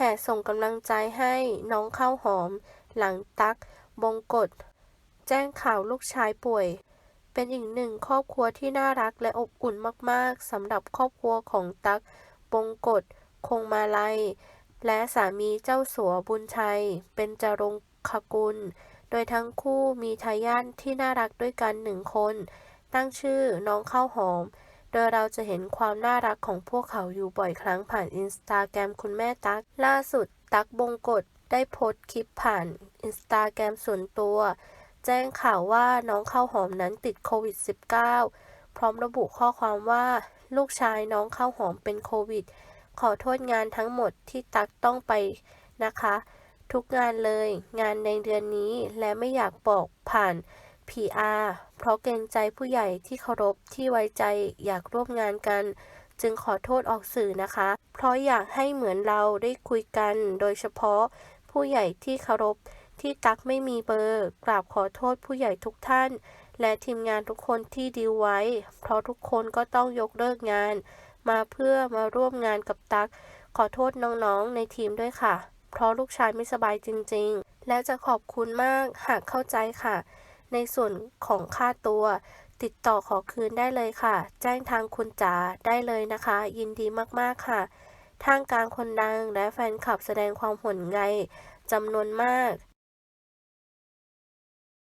ห่ส่งกำลังใจให้น้องข้าวหอม หลังตั๊กบงกฎแจ้งข่าวลูกชายป่วย เป็นอีกหนึ่งครอบครัวที่น่ารักและอบอุ่นมากๆสำหรับครอบครัวของตั๊กบงกฎคงมาลัย และสามีเจ้าสัวบุญชัย เป็นจรงคกุล โดยทั้งคู่มีทายาทที่น่ารักด้วยกันหนึ่งคน ตั้งชื่อน้องข้าวหอม โดยเราจะเห็นความน่ารักของพวกเขาอยู่บ่อยครั้งผ่านอินสตาแกรมคุณแม่ตั๊กล่าสุด ตั๊กบงกฎได้โพสต์คลิปผ่านอินสตาแกรมส่วนตัว แจ้งข่าวว่าน้องข้าวหอมนั้นติดโควิด -19 พร้อมระบุข้อความว่า ลูกชายน้องข้าวหอมเป็นโควิด ขอโทษงานทั้งหมดที่ตั๊กต้องไปนะคะ ทุกงานเลย งานในเดือนนี้และไม่อยากบอกผ่าน PR เพราะเกรงใจผู้ใหญ่ที่เคารพที่ไว้ใจอยากร่วมงานกัน จึงขอโทษออกสื่อนะคะ เพราะอยากให้เหมือนเราได้คุยกัน โดยเฉพาะผู้ใหญ่ที่เคารพที่ตักไม่มีเบอร์กราบขอโทษผู้ใหญ่ทุกท่าน และทีมงานทุกคนที่ดีไว้ เพราะทุกคนก็ต้องยกเลิกงาน มาเพื่อมาร่วมงานกับตัก ขอโทษน้องๆในทีมด้วยค่ะ เพราะลูกชายไม่สบายจริง ๆ และจะขอบคุณมากหากเข้าใจค่ะ ในส่วนของค่าตัว ติดต่อขอคืนได้เลยค่ะ แจ้งทางคุณจ๋าได้เลยนะคะ ยินดีมากๆค่ะ ทางการคนดังและแฟนคลับแสดงความห่วงใยจำนวนมาก